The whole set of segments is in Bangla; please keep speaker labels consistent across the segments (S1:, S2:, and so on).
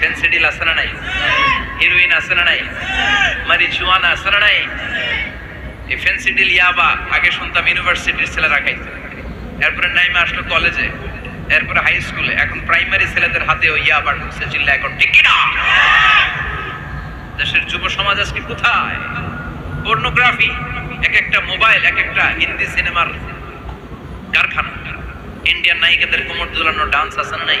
S1: ফেন্সিডিল আছে না নাই হিরোইন আছে না নাই মারিজুয়ানা আছে না নাই এই ইয়াবা আগে শুনতাম ইউনিভার্সিটির ছেলেরা খাইতো। এরপরে নাইমে আসলো কলেজে এরপরে হাই স্কুলে এখন প্রাইমারি ছেলেদের হাতেও ইয়াবা ঢুকছে চিল্লা এখন, ঠিক না দেশের যুব সমাজ আজকে কোথায়? পর্নোগ্রাফি এক একটা মোবাইল এক একটা হিন্দি সিনেমার কারখানা। ইন্ডিয়ান নায়িকাদের কোমর দুলানো ডান্স আছে না নাই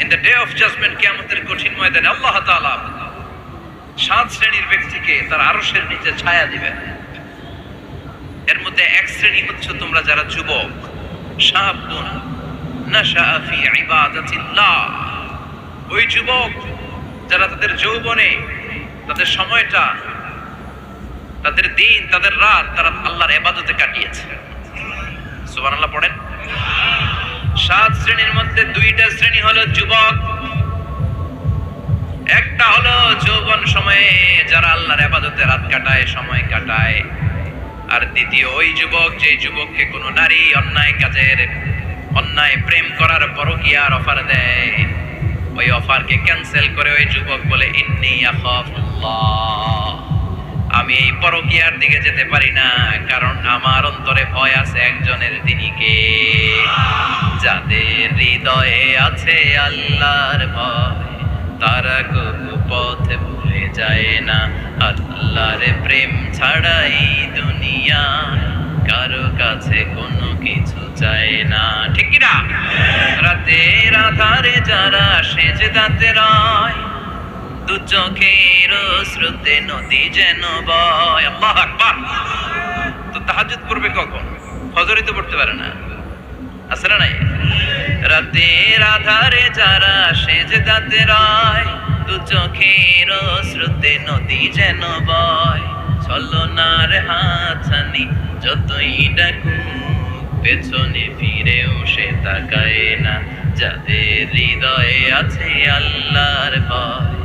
S1: in the day of judgement কে আমাদের কঠিন ময়দানে আল্লাহ তাআলা সাত শ্রেণির ব্যক্তিকে তার আরশের নিচে ছায়া দিবেন। এর মধ্যে এক শ্রেণি হচ্ছে তোমরা যারা যুবক শাবুন নাশা ফি ইবাদাতিল্লাহ। ওই যুবক যারা তাদের যৌবনে, তাদের সময়টা, তাদের দিন, তাদের রাত তারা আল্লাহর এবাদতে কাটিয়েছে। সুবহানাল্লাহ পড়েন। সাত শ্রেণির মধ্যে দুইটা শ্রেণি হলো যুবক, একটা হলো যৌবন সময়ে যারা আল্লাহর এবাদতে রাত কাটায়, সময় কাটায়। আর দ্বিতীয়, ওই যুবক যে যুবককে কোনো নারী অন্যায় কাজের, অন্যায় প্রেম করার পরকিয়ার অফার দেয়। ওই অফারকে ক্যান্সেল করে ওই যুবক বলে, ইন্নি আমি এই পরকিয়ার দিকে যেতে পারি না, কারণ আমার অন্তরে ভয় আছে একজনের দিনীকে হৃদয়ে আছে আল্লাহর ভয়। তারা কবু পথ ভুলে যায় না। আল্লাহর প্রেম ছাড়াই দুনিয়া কারও কাছে কোনো কিছু চায় না। ঠিক না? রাতের আধারে যারা সেজে দাঁতে রয়, দু চোখের স্রোতে নদী যেন বয়। আল্লাহ আকবার! তো তাহাজুদ পড়বে কখন? ফজরই তো পড়তে পারে না। না নাই? রাতের আধারে যারা সেজে দাঁতে রয়, দু চোখের শ্রুতে নদী যেন বয়। ছলনার হাতছানি যতই ডাকুক, পেছনে ফিরেও সে তাকায় না। যাদের হৃদয়ে আছে আল্লাহর ভয়,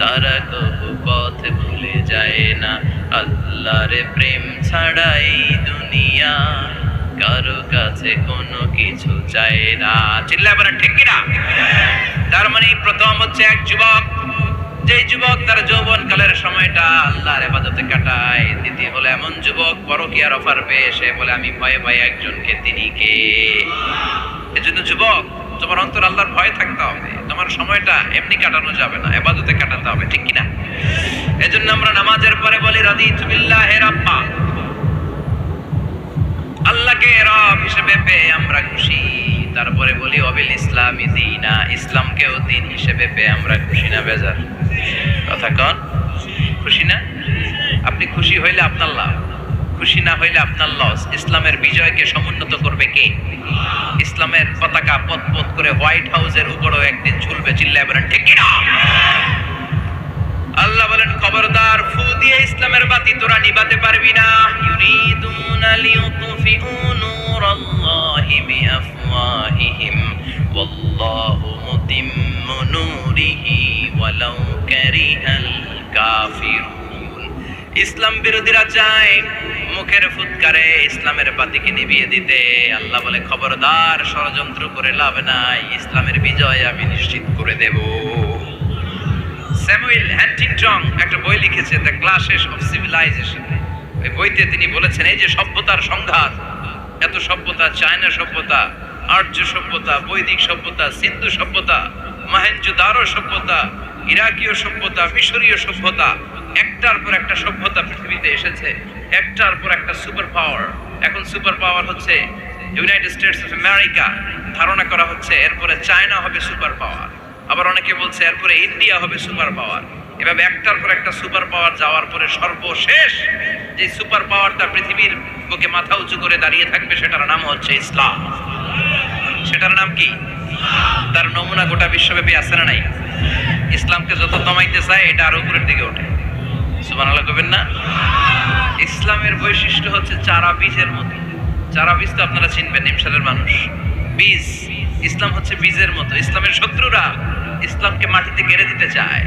S1: তারা কবু পথ ভুলে যায় না। আল্লাহর প্রেম ছাড়াই দুনিয়া কারও কাছে কোনো চায় না চিল্লা বলেন ঠিক কিনা? তার মানে প্রথম হচ্ছে এক যুবক। যে যুবক তার যৌবন কালের সময়টা আল্লাহর ইবাদতে কাটায়। দ্বিতীয় হলো এমন যুবক, পরকিয়ার অফার পেয়ে সে বলে, আমি ভয়ে ভয়ে একজনকে তিনি কে? এজন্য যুবক, তোমার অন্তর আল্লাহর ভয় থাকতে হবে। তোমার সময়টা এমনি কাটানো যাবে না এবাদতে কাটাতে হবে, ঠিক কিনা? এজন্য আমরা নামাজের পরে বলি রাদি তুমিল্লাহ রাব্বা। আল্লাহকে রব হিসেবে পেয়ে আমরা খুশি। তারপরে বলি, অবিল ইসলামী দিনা। ইসলামকেও দিন হিসেবে পেয়ে আমরা খুশি না, বেজার। কথা কন, খুশি না? আপনি খুশি হইলে আপনার লাভ, খুশি না হইলে আপনার লস। ইসলামের বিজয়কে সমুন্নত করবে কে? ইসলামের পতাকা পথ পথ করে হোয়াইট হাউসের উপরেও একদিন ঝুলবে, চিল্লায় বলেন, ঠিক আল্লাহ বলেন, খবরদার, ফু দিয়ে ইসলামের বাতি তোরা নিবাতে পারবি না। ইউরিদুনা লিউতফিউ নূরাল্লাহি বিআফওয়াহিহিম ওয়াল্লাহু মুতিম্মু নূরিহি ওয়ালাউ কারিহাল কাফিরুন ইসলাম বিরোধীরা চায় মুখের ফুৎকারে ইসলামের বাতিকে নিভিয়ে দিতে। আল্লাহ বলে, খবরদার, ষড়যন্ত্র করে লাভ নাই, ইসলামের বিজয় আমি নিশ্চিত করে দেবো। স্যামুয়েল হ্যান্টিংটন একটা বই লিখেছে, দ্য ক্লাসেস অফ সিভিলাইজেশন। বইতে তিনি বলেছেন, এই যে সভ্যতার সংঘাত, এত সভ্যতা, চায়না সভ্যতা, আর্য সভ্যতা, বৈদিক সভ্যতা, সিন্ধু সভ্যতা মহেঞ্জোদারো সভ্যতা, ইরাকীয় সভ্যতা, মিশরীয় সভ্যতা, একটার পর একটা সভ্যতা পৃথিবীতে এসেছে, একটার পর একটা সুপার পাওয়ার। এখন সুপার পাওয়ার হচ্ছে ইউনাইটেড স্টেটস অফ আমেরিকা। ধারণা করা হচ্ছে, এরপরে চায়না হবে সুপার পাওয়ার। আবার অনেকে বলছে, এরপরে ইন্ডিয়া হবে সুপার পাওয়ার। এভাবে একটার পর একটা সুপার পাওয়ার যাওয়ার পরে সর্বশেষ যে সুপার পাওয়ারটা পৃথিবীর বুকে মাথা উঁচু করে দাঁড়িয়ে থাকবে, সেটার নাম হচ্ছে ইসলাম। সেটার নাম কি? তার নমুনা গোটা বিশ্বব্যাপী আছে না নাই? ইসলামকে যত দমাইতে চায়, এটা আরও উপরের দিকে ওঠে। সুবান আল্লাহ কবেন না? ইসলামের বৈশিষ্ট্য হচ্ছে চারা বীজের মতো। চারা বীজ তো আপনারা চিনবেন নিমসারের মানুষ। বীজ। ইসলাম হচ্ছে বীজের মতো। ইসলামের শত্রুরা ইসলামকে মাটিতে গেড়ে দিতে চায়।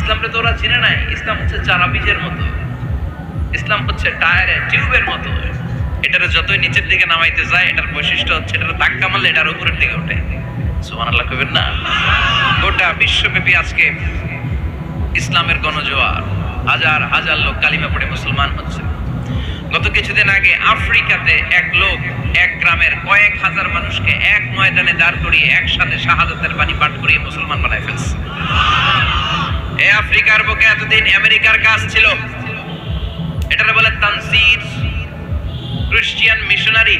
S1: ইসলামটা তো ওরা চিনে নাই। ইসলাম হচ্ছে চারা বীজের মতো। ইসলাম হচ্ছে টায়ারের টিউবের মতো। এটার যতই নিচের দিকে নামাইতে যায়, এটার বৈশিষ্ট্য হচ্ছে এটার ধাক্কা মারলে এটার উপরের দিকে কইবেন না? গোটা বিশ্বব্যাপী আজকে ইসলামের গণজোয়ার। হাজার হাজার লোক কালিমা পড়ে মুসলমান হচ্ছে। গত কিছুদিন আগে আফ্রিকাতে এক লোক এক গ্রামের কয়েক হাজার মানুষকে এক ময়দানে দাঁড় করিয়ে একসাথে শাহাদাতের বাণী পাঠ করিয়ে মুসলমান বানায় ফেলছে। আফ্রিকার বুকে এতদিন আমেরিকার কাজ ছিল। এটারে বলে Tansir. Christian missionary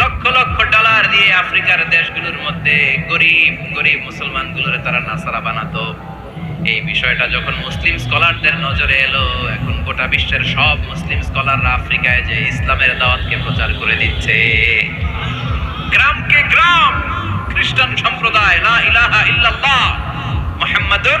S1: lakh lakh dollar দিয়ে আফ্রিকার দেশগুলোর মধ্যে গরিব গরিব মুসলমানগুলোর তারা নাসারা বানাতো। এই বিষয়টা যখন মুসলিম স্কলারদের নজরে এলো, এখন গোটা বিশ্বের সব মুসলিম স্কলাররা আফ্রিকায় যে ইসলামের দাওয়াতকে প্রচার করে দিচ্ছে। গ্রামকে গ্রাম, খ্রিস্টান সম্প্রদায়, লা ইলাহা ইল্লাল্লাহ, মুহাম্মাদুর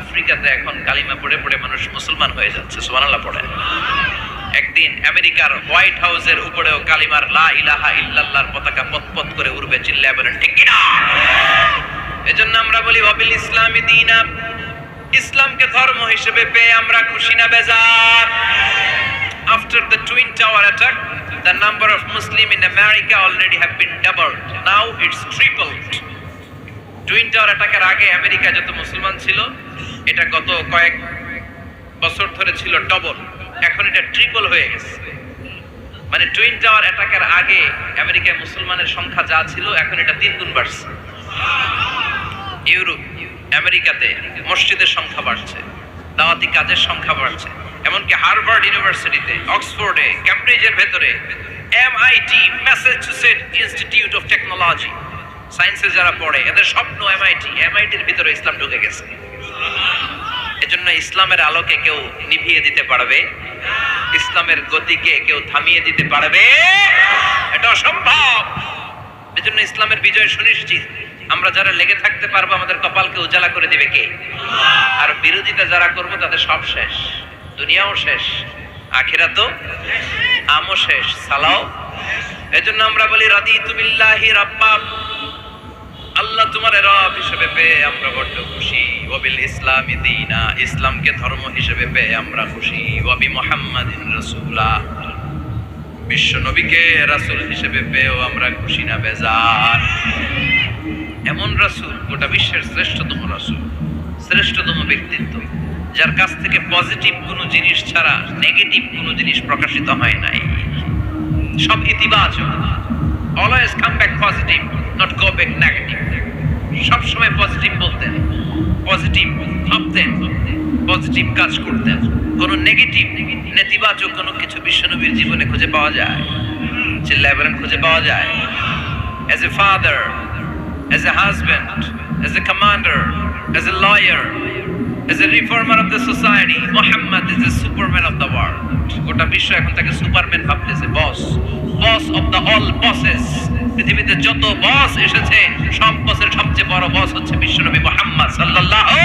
S1: আফ্রিকাতে এখন কালিমা পড়ে পড়ে মানুষ মুসলমান হয়ে যাচ্ছে সুবহানাল্লাহ পড়ে একদিন আমেরিকার হোয়াইট হাউসের উপরেও কালিমার লা ইলাহা ইল্লাল্লাহর পতাকা পতপত করে উড়বে চিল্লায় বলেন ঠিক কি না এজন্য আমরা বলি ওয়াবিল ইসলামী দিনা ইসলামকে ধর্ম হিসেবে পেয়ে আমরা খুশি না বেজার After the Twin Tower attack, the number of Muslim in America already have been doubled. Now it's tripled. Twin tower অ্যাটাকের আগে আমেরিকা যত মুসলমান ছিল, এটা গত কয়েক বছর ধরে ছিল ডবল। এখন এটা ট্রিপল হয়ে গেছে। মানে টুইন টাওয়ার অ্যাটাকের আগে আমেরিকায় মুসলমানের সংখ্যা যা ছিল, এখন এটা তিন গুণ বাড়ছে। ইউরোপ, আমেরিকাতে মসজিদের সংখ্যা বাড়ছে, দাওয়াতি কাজের সংখ্যা বাড়ছে, এমনকি হার্ভার্ড ইউনিভার্সিটিতে, অক্সফোর্ডে ক্যামব্রিজের ভেতরে MIT Massachusetts Institute of Technology সায়েন্সে যারা পড়ে, এদের স্বপ্ন এমআইটি এমআইটির ভিতরে ইসলাম ঢুকে গেছে। এজন্য ইসলামের আলোকে কেউ নিভিয়ে দিতে পারবে, ইসলামের গতিকে কেউ থামিয়ে দিতে পারবে। এটা অসম্ভব। এজন্য ইসলামের বিজয় সুনিশ্চিত। আমরা যারা লেগে থাকতে পারব, আমাদের কপালকে উজালা করে দিবে কে? আর বিরোধিতা যারা করব, তাদের সব শেষ। দুনিয়াও শেষ। আখিরা তো আমও শেষ। সালাও। এজন্য আমরা বলি রাদি তুমিল্লাহি রাব্বা আল্লাহ তোমার রব হিসেবে পেয়ে আমরা বড্ড খুশি। ওবিল ইসলামী দিনা, ইসলামকে ধর্ম হিসেবে পেয়ে আমরা খুশি। ওবি মোহাম্মদিন রসুলা। বিশ্ব নবীকে রাসূল হিসেবে পেয়েও আমরা খুশি না, বেজার। এমন রাসূল, গোটা বিশ্বের শ্রেষ্ঠতম রাসূল, শ্রেষ্ঠতম ব্যক্তিত্ব, যার কাছ থেকে পজিটিভ কোনো জিনিস ছাড়া নেগেটিভ কোনো জিনিস প্রকাশিত হয় নাই। সব ইতিবাচক। Always come back positive not go back negative সবসময় পজিটিভ বলতেন। পজিটিভ ভাবতেন পজিটিভ কাজ করতেন। কোনো নেগেটিভ নেতিবাচক কোনো কিছু বিশ্বনবীর জীবনে খুঁজে পাওয়া যায়। চিল্লায় খুঁজে পাওয়া যায়। As a father, as a husband, as a commander, as a lawyer, as a reformer of the society, Muhammad is the superman of the world. গোটা বিশ্ব এখন তাকে সুপারম্যান ভাবতেছে boss boss of the all bosses পৃথিবীতে যত বস এসেছে সব বসের সবচেয়ে বড় বস হচ্ছে বিশ্বনবী মোহাম্মদ সাল্লাল্লাহু